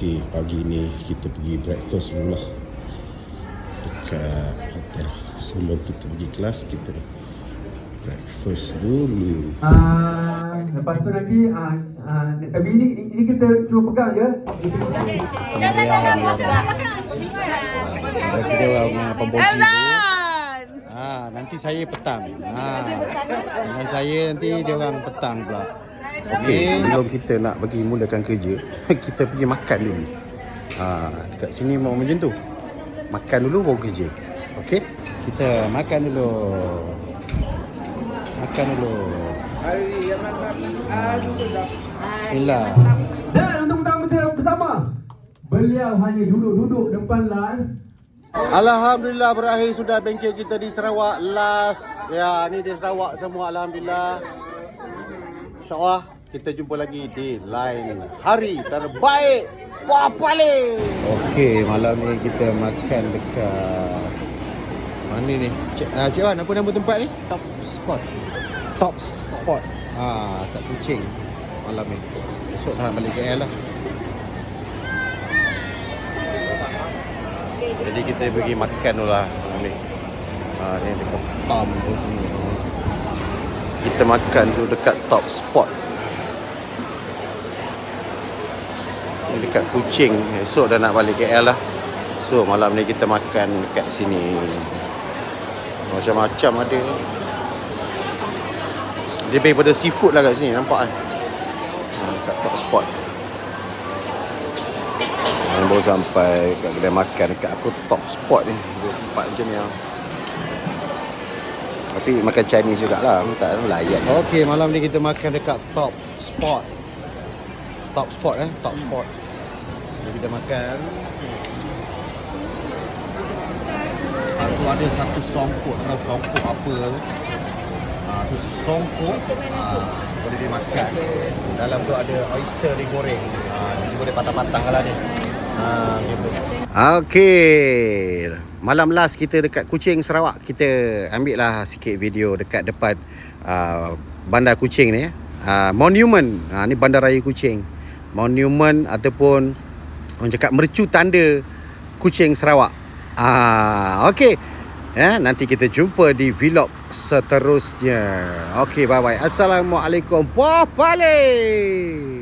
Okey, pagi ni kita pergi breakfast dulu lah Dekat hotel Sebelum kita pergi kelas, kita breakfast dulu Ah, lepas tu nanti ah, ah, tapi ini ini kita cuba pegang je. Ada kita orang dengan pembosi tu Ha, nanti saya petang. Ha. Dengan saya nanti dia orang petang pula. Okey, sebelum kita nak pergi mulakan kerja, kita pergi makan dulu. Ha, dekat sini mau macam tu. Makan dulu baru kerja. Okey? Kita makan dulu. Makan dulu. Bismillah. Dan untuk pertama kita bersama, beliau hanya duduk-duduk depan live. Alhamdulillah berakhir sudah bengkel kita di Sarawak last. Ya, ni di Sarawak semua alhamdulillah. InsyaAllah kita jumpa lagi di lain hari terbaik. Wah paling. Okey, malam ni kita makan dekat mana ni? Cik, uh, Cik Wan, apa nama tempat ni? Top Spot. Top Spot. Ah, kat Kuching malam ni. Esok nak balik KL lah. Jadi kita pergi makan dulu lah malam ni. Ha, ni dekat Tom tu sini. Kita makan tu dekat top spot. Ni dekat Kuching. Esok dah nak balik KL lah. So malam ni kita makan dekat sini. Macam-macam ada. Dia lebih pada seafood lah kat sini nampak kan. Ha, dekat top spot. Baru sampai kat kedai makan dekat apa top spot ni. Dua tempat macam ni lah. Tapi makan Chinese jugalah. Tak layan. Okey, malam ni kita makan dekat top spot. Top spot eh, top spot. Jadi kita makan. Satu ada satu songkok, tak tahu songkok apa tu. Ha, tu songkok. Ha, boleh dimakan. Dalam tu ada oyster digoreng. Ha, ni boleh patah-patah lah ni. Ha, gitu. Okey. Malam last kita dekat Kuching Sarawak. Kita ambil lah sikit video dekat depan uh, bandar Kuching ni. Uh, monument. Uh, ni bandar raya Kuching. Monument ataupun orang cakap mercu tanda Kuching Sarawak. Ah, okey. Ya, nanti kita jumpa di vlog seterusnya. Okey, bye bye. Assalamualaikum. Wah, balik.